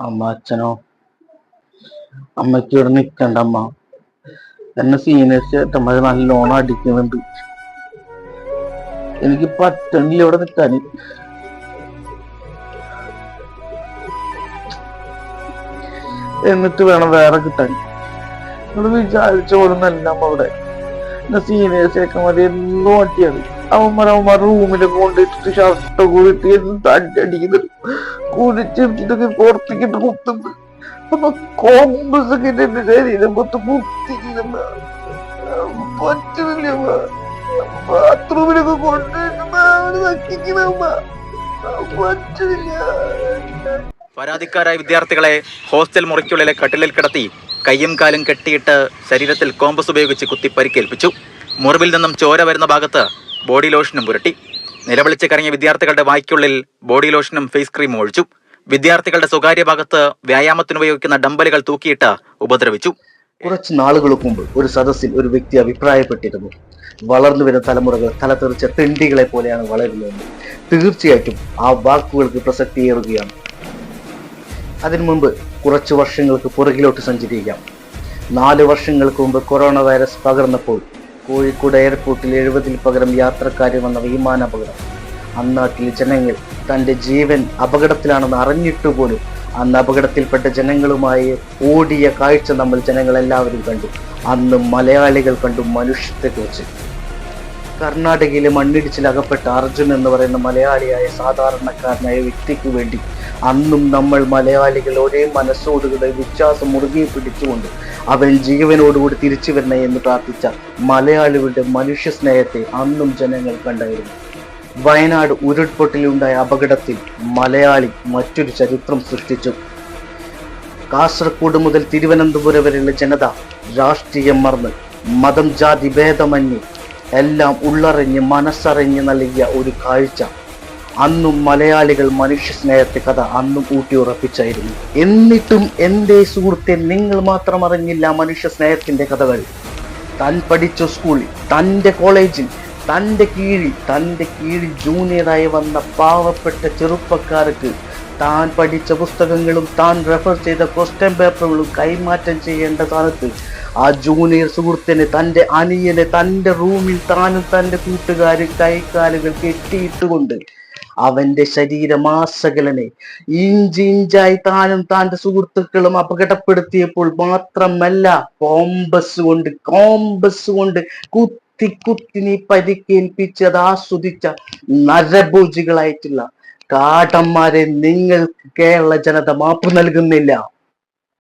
അമ്മ അച്ഛനോ? അമ്മയ്ക്ക് ഇവിടെ നിക്കണ്ട അമ്മ. എന്നെ സീനിയേഴ്സ് ചേട്ടന്മാര് നല്ലോണം അടിക്കുന്നുണ്ട്. എനിക്ക് പറ്റണില്ല ഇവിടെ നിൽക്കാൻ എന്നിട്ട് വേണം വേറെ കിട്ടാൻ. നിങ്ങൾ വിചാരിച്ച പോലെ നല്ല അമ്മ അവിടെ എന്നെ സീനിയേഴ്സ് ചേക്കന്മാര് എന്നും അട്ടിയാണ് അവന്മാർ അവന്മാർ റൂമിലൊക്കെ കൊണ്ടിട്ടിട്ട് ഷർട്ടൊക്കെ കൂടിയിട്ട് എന്ത് അടിക്കുന്നത് കുടിച്ചെടുത്തിട്ടൊക്കെ പുറത്തേക്കിട്ട് കുത്തുന്നു അപ്പൊ കോമ്പസ് ഒക്കെ എന്റെ ശരീരം കൊത്ത് കുത്തിക്കുന്ന പറ്റുന്നില്ല ബാത്റൂമിലൊക്കെ കൊണ്ടുപോയിട്ട് പറ്റില്ല പരാതിക്കാരായ വിദ്യാർത്ഥികളെ ഹോസ്റ്റൽ മുറിക്കുള്ളിലെ കട്ടിലിൽ കിടത്തി കയ്യും കാലും കെട്ടിയിട്ട് ശരീരത്തിൽ കോമ്പസ് ഉപയോഗിച്ച് കുത്തി പരിക്കേൽപ്പിച്ചു. മുറിവിൽ നിന്നും ചോര വരുന്ന ഭാഗത്ത് ബോഡി ലോഷനും പുരട്ടി. നിലവിളിച്ച് കരങ്ങിയ വിദ്യാർത്ഥികളുടെ വായ്ക്കുള്ളിൽ ബോഡി ലോഷനും ഫേസ് ക്രീമും ഒഴിച്ചു. വിദ്യാർത്ഥികളുടെ സ്വകാര്യ ഭാഗത്ത് വ്യായാമത്തിന് ഉപയോഗിക്കുന്ന ഡമ്പലുകൾ തൂക്കിയിട്ട് ഉപദ്രവിച്ചു. കുറച്ച് നാളുകൾക്ക് മുമ്പ് ഒരു സദസ്സിൽ ഒരു വ്യക്തി അഭിപ്രായപ്പെട്ടിരുന്നു. വളർന്നു വരുന്ന തലമുറകൾ തലതെറിച്ച തെണ്ടികളെ പോലെയാണ് വളരുന്നതെന്ന്. തീർച്ചയായിട്ടും ആ വാക്കുകൾക്ക് പ്രസക്തിയേറുകയാണ് അതിനു മുമ്പ് കുറച്ച് വർഷങ്ങൾക്ക് പുറകിലോട്ട് സഞ്ചരിക്കാം. നാല് വർഷങ്ങൾക്ക് മുമ്പ് കൊറോണ വൈറസ് പകർന്നപ്പോൾ കോഴിക്കോട് എയർപോർട്ടിൽ എഴുപതിൽ പകരം യാത്രക്കാർ വന്ന വിമാനാപകടം അന്നാട്ടിൽ ജനങ്ങൾ തന്റെ ജീവൻ അപകടത്തിലാണെന്ന് അറിഞ്ഞിട്ട് പോലും അന്ന് അപകടത്തിൽപ്പെട്ട ജനങ്ങളുമായി ഓടിയ കാഴ്ച നമ്മൾ ജനങ്ങളെല്ലാവരും കണ്ടു. അന്ന് മലയാളികൾ കണ്ടു മനുഷ്യത്തെക്കുറിച്ച് കർണാടകയിലെ മണ്ണിടിച്ചിൽ അകപ്പെട്ട അർജുൻ എന്ന് പറയുന്ന മലയാളിയായ സാധാരണക്കാരനായ വ്യക്തിക്ക് വേണ്ടി അന്നും നമ്മൾ മലയാളികൾ ഒരേ മനസ്സോടുകൂടെ വിശ്വാസം മുറുകെ പിടിച്ചുകൊണ്ട് അവൻ ജീവനോടുകൂടി തിരിച്ചു വരണേ എന്ന് പ്രാർത്ഥിച്ച മലയാളികളുടെ മനുഷ്യ സ്നേഹത്തെ അന്നും ജനങ്ങൾ കണ്ടായിരുന്നു. വയനാട് ഉരുൾപൊട്ടലുണ്ടായ അപകടത്തിൽ മലയാളി മറ്റൊരു ചരിത്രം സൃഷ്ടിച്ചു. കാസർഗോഡ് മുതൽ തിരുവനന്തപുരം വരെയുള്ള ജനത രാഷ്ട്രീയം മറന്ന് മതം ജാതി ഭേദമന്യേ എല്ലാം ഉള്ളറിഞ്ഞ് മനസ്സറിഞ്ഞ് നൽകിയ ഒരു കാഴ്ച. അന്നും മലയാളികൾ മനുഷ്യ സ്നേഹത്തെ കഥ അന്നും ഊട്ടിയുറപ്പിച്ചായിരുന്നു എന്നിട്ടും എന്റെ സുഹൃത്തെ നിങ്ങൾ മാത്രം അറിഞ്ഞില്ല മനുഷ്യ സ്നേഹത്തിന്റെ കഥകൾ. താൻ പഠിച്ച സ്കൂളിൽ തന്റെ കോളേജിൽ തന്റെ കീഴിൽ തന്റെ കീഴിൽ ജൂനിയറായി വന്ന പാവപ്പെട്ട ചെറുപ്പക്കാർക്ക് താൻ പഠിച്ച പുസ്തകങ്ങളും താൻ റെഫർ ചെയ്ത ക്വസ്റ്റ്യൻ പേപ്പറുകളും കൈമാറ്റം ചെയ്യേണ്ട സ്ഥാനത്ത് ആ ജൂനിയർ സുഹൃത്തിനെ തന്റെ അനിയനെ തന്റെ റൂമിൽ താനും തന്റെ കൂട്ടുകാരും കൈക്കാലുകൾ കെട്ടിയിട്ടുകൊണ്ട് അവന്റെ ശരീരമാസകലനെ ഇഞ്ചി ഇഞ്ചായി താനും താന്റെ സുഹൃത്തുക്കളും അപകടപ്പെടുത്തിയപ്പോൾ മാത്രമല്ല കോമ്പസ് കൊണ്ട് കോമ്പസ് കൊണ്ട് കുത്തി കുത്തി നീ പരിക്കേൽപ്പിച്ച് അത് ആസ്വദിച്ച നരഭൂജികളായിട്ടുള്ള കാട്ടന്മാരെ നിങ്ങൾക്ക് കേരള ജനത മാപ്പ് നൽകുന്നില്ല.